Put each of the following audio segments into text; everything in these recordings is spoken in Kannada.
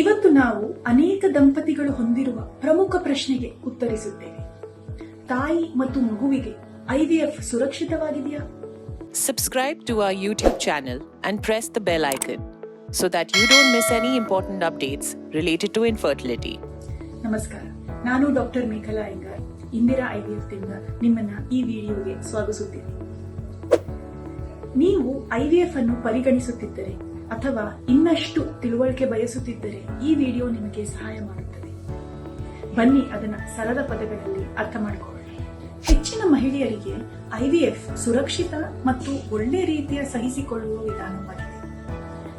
ಇವತ್ತು ನಾವು ಅನೇಕ ದಂಪತಿಗಳು ಹೊಂದಿರುವ ಪ್ರಮುಖ ಪ್ರಶ್ನೆಗೆ ಉತ್ತರಿಸುತ್ತೇವೆ. ತಾಯಿ ಮತ್ತು ಮಗುವಿಗೆ IVF ಸುರಕ್ಷಿತವಾಗಿದೆಯಾ? Subscribe to our YouTube channel and press the bell icon so that you don't miss any important updates related to infertility ನಮಸ್ಕಾರ. ನಾನು ಡಾಕ್ಟರ್ ಮೇಘಲಾ ಅಯ್ಯಂಗಾರ್ ಇಂದಿರಾ ಐವಿಎಫ್ ದಿಂದ ನಿಮ್ಮನ್ನ ಈ ವಿಡಿಯೋಗೆ ಸ್ವಾಗತಿಸುತ್ತೇನೆ. ನೀವು ಐವಿಎಫ್ ಅನ್ನು ಪರಿಗಣಿಸುತ್ತಿದ್ದರೆ ಅಥವಾ ಇನ್ನಷ್ಟು ತಿಳುವಳಿಕೆ ಬಯಸುತ್ತಿದ್ದರೆ ಈ ವಿಡಿಯೋ ನಿಮಗೆ ಸಹಾಯ ಮಾಡುತ್ತದೆ. ಬನ್ನಿ ಅದನ್ನ ಸರಳ ಪದಗಳಲ್ಲಿ ಅರ್ಥ ಮಾಡಿಕೊಳ್ಳಿ ಹೆಚ್ಚಿನ ಮಹಿಳೆಯರಿಗೆ ಐವಿಎಫ್ ಸುರಕ್ಷಿತ ಮತ್ತು ಒಳ್ಳೆ ರೀತಿಯ ಸಹಿಸಿಕೊಳ್ಳುವ ವಿಧಾನವಾಗಿದೆ.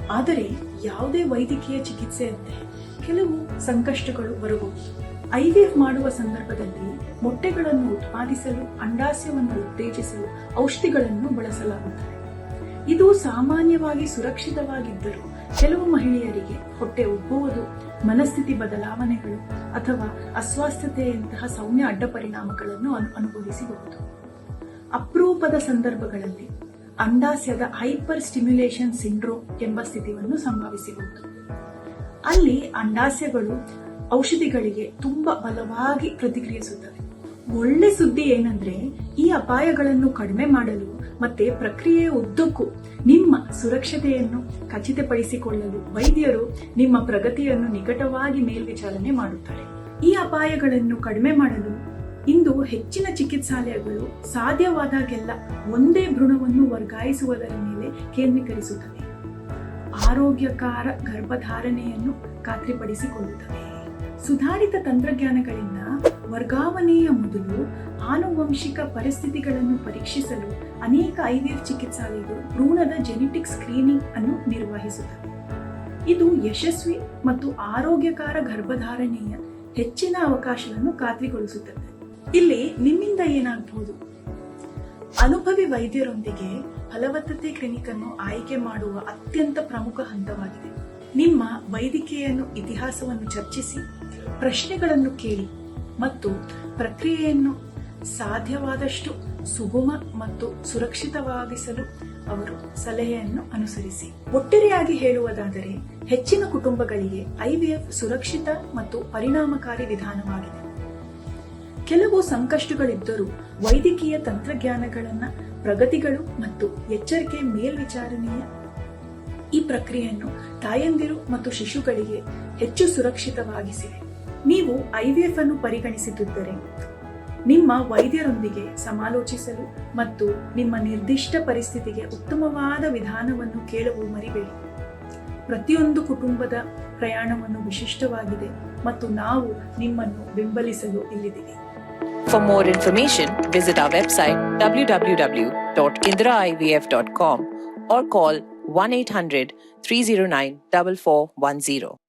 ಆದರೆ ಯಾವುದೇ ವೈದ್ಯಕೀಯ ಚಿಕಿತ್ಸೆಯಂತೆ ಕೆಲವು ಸಂಕಷ್ಟಗಳು ಬರಬಹುದು. ಐವಿಎಫ್ ಮಾಡುವ ಸಂದರ್ಭದಲ್ಲಿ ಮೊಟ್ಟೆಗಳನ್ನು ಉತ್ಪಾದಿಸಲು ಅಂಡಾಸ್ಯವನ್ನು ಉತ್ತೇಜಿಸಲು ಔಷಧಿಗಳನ್ನು ಬಳಸಲಾಗುತ್ತದೆ. ಇದು ಸಾಮಾನ್ಯವಾಗಿ ಸುರಕ್ಷಿತವಾಗಿದ್ದರೂ ಕೆಲವು ಮಹಿಳೆಯರಿಗೆ ಹೊಟ್ಟೆ ಉಬ್ಬುವುದು, ಮನಸ್ಥಿತಿ ಬದಲಾವಣೆಗಳು ಅಥವಾ ಅಸ್ವಾಸ್ಥತೆಯಂತಹ ಸೌಮ್ಯ ಅಡ್ಡ ಪರಿಣಾಮಗಳನ್ನು ಅನು- ಅನುಭವಿಸಬಹುದು ಅಪರೂಪದ ಸಂದರ್ಭಗಳಲ್ಲಿ ಅಂಡಾಸ್ಯದ ಹೈಪರ್ ಸ್ಟಿಮ್ಯುಲೇಷನ್ ಸಿಂಡ್ರೋಮ್ ಎಂಬ ಸ್ಥಿತಿಯನ್ನು ಸಂಭವಿಸಬಹುದು ಅಲ್ಲಿ ಅಂಡಾಸ್ಯಗಳು ಔಷಧಿಗಳಿಗೆ ತುಂಬಾ ಬಲವಾಗಿ ಪ್ರತಿಕ್ರಿಯಿಸುತ್ತವೆ. ಒಳ್ಳೆ ಸುದ್ದಿ ಏನಂದ್ರೆ ಈ ಅಪಾಯಗಳನ್ನು ಕಡಿಮೆ ಮಾಡಲು ಮತ್ತೆ ಪ್ರಕ್ರಿಯೆಯ ಉದ್ದಕ್ಕೂ ನಿಮ್ಮ ಸುರಕ್ಷತೆಯನ್ನು ಖಚಿತಪಡಿಸಿಕೊಳ್ಳಲು ವೈದ್ಯರು ನಿಮ್ಮ ಪ್ರಗತಿಯನ್ನು ನಿಕಟವಾಗಿ ಮೇಲ್ವಿಚಾರಣೆ ಮಾಡುತ್ತಾರೆ. ಈ ಅಪಾಯಗಳನ್ನು ಕಡಿಮೆ ಮಾಡಲು ಇಂದು ಹೆಚ್ಚಿನ ಚಿಕಿತ್ಸಾಲಯಗಳು ಸಾಧ್ಯವಾದಾಗೆಲ್ಲ ಒಂದೇ ಭ್ರೂಣವನ್ನು ವರ್ಗಾಯಿಸುವುದರ ಮೇಲೆ ಕೇಂದ್ರೀಕರಿಸುತ್ತವೆ. ಆರೋಗ್ಯಕರ ಗರ್ಭಧಾರಣೆಯನ್ನು ಖಾತ್ರಿಪಡಿಸಿಕೊಳ್ಳುತ್ತವೆ. ಸುಧಾರಿತ ತಂತ್ರಜ್ಞಾನಗಳಿಂದ ವರ್ಗಾವಣೆಯ ಮೊದಲು ಆನುವಂಶಿಕ ಪರಿಸ್ಥಿತಿಗಳನ್ನು ಪರೀಕ್ಷಿಸಲು ಅನೇಕ ಐವಿಎಫ್ ಚಿಕಿತ್ಸಾಲಯಗಳು ಭ್ರೂಣದ ಜೆನೆಟಿಕ್ ಸ್ಕ್ರೀನಿಂಗ್ ಅನ್ನು ನಿರ್ವಹಿಸುತ್ತವೆ. ಇದು ಯಶಸ್ವಿ ಮತ್ತು ಆರೋಗ್ಯಕರ ಗರ್ಭಧಾರಣೆಯ ಹೆಚ್ಚಿನ ಅವಕಾಶವನ್ನು ಖಾತ್ರಿಗೊಳಿಸುತ್ತದೆ. ಇಲ್ಲಿ ನಿಮ್ಮಿಂದ ಏನಾಗಬಹುದು ಅನುಭವಿ ವೈದ್ಯರೊಂದಿಗೆ ಫಲವತ್ತತೆ ಕ್ಲಿನಿಕ್ ಅನ್ನು ಆಯ್ಕೆ ಮಾಡುವ ಅತ್ಯಂತ ಪ್ರಮುಖ ಹಂತವಾಗಿದೆ. ನಿಮ್ಮ ವೈದ್ಯಕೀಯ ಇತಿಹಾಸವನ್ನು ಚರ್ಚಿಸಿ, ಪ್ರಶ್ನೆಗಳನ್ನು ಕೇಳಿ ಮತ್ತು ಪ್ರಕ್ರಿಯೆಯನ್ನು ಸಾಧ್ಯವಾದಷ್ಟು ಸುಗಮ ಮತ್ತು ಸುರಕ್ಷಿತವಾಗಿಸಲು ಅವರು ಸಲಹೆಯನ್ನು ಅನುಸರಿಸಿ. ಒಟ್ಟಾರೆಯಾಗಿ ಹೇಳುವುದಾದರೆ, ಹೆಚ್ಚಿನ ಕುಟುಂಬಗಳಿಗೆ ಐವಿಎಫ್ ಸುರಕ್ಷಿತ ಮತ್ತು ಪರಿಣಾಮಕಾರಿ ವಿಧಾನವಾಗಿದೆ. ಕೆಲವು ಸಂಕಷ್ಟಗಳಿದ್ದರೂ ವೈದ್ಯಕೀಯ ತಂತ್ರಜ್ಞಾನಗಳನ್ನ, ಪ್ರಗತಿಗಳು ಮತ್ತು ಎಚ್ಚರಿಕೆ ಮೇಲ್ವಿಚಾರಣೆಯ ಈ ಪ್ರಕ್ರಿಯೆಯನ್ನು ತಾಯಂದಿರು ಮತ್ತು ಶಿಶುಗಳಿಗೆ ಹೆಚ್ಚು ಸುರಕ್ಷಿತವಾಗಿಸಿದೆ. ನೀವು ಐವಿಎಫ್ ಅನ್ನು ಪರಿಗಣಿಸುತ್ತಿದ್ದರೆ ನಿಮ್ಮ ವೈದ್ಯರೊಂದಿಗೆ ಸಮಾಲೋಚಿಸಲು ಮತ್ತು ನಿಮ್ಮ ನಿರ್ದಿಷ್ಟ ಪರಿಸ್ಥಿತಿಗೆ ಉತ್ತಮವಾದ ವಿಧಾನವನ್ನು ಕೇಳಲು ಮರಿಬೇಡಿ ಪ್ರತಿಯೊಂದು ಕುಟುಂಬದ ಪ್ರಯಾಣವನ್ನು ವಿಶಿಷ್ಟವಾಗಿದೆ ಮತ್ತು ನಾವು ನಿಮ್ಮನ್ನು ಬೆಂಬಲಿಸಲು ಇಲ್ಲಿದ್ದೀವಿ For more information, visit our website www.indiraivf.com or call 1 800 309 4410.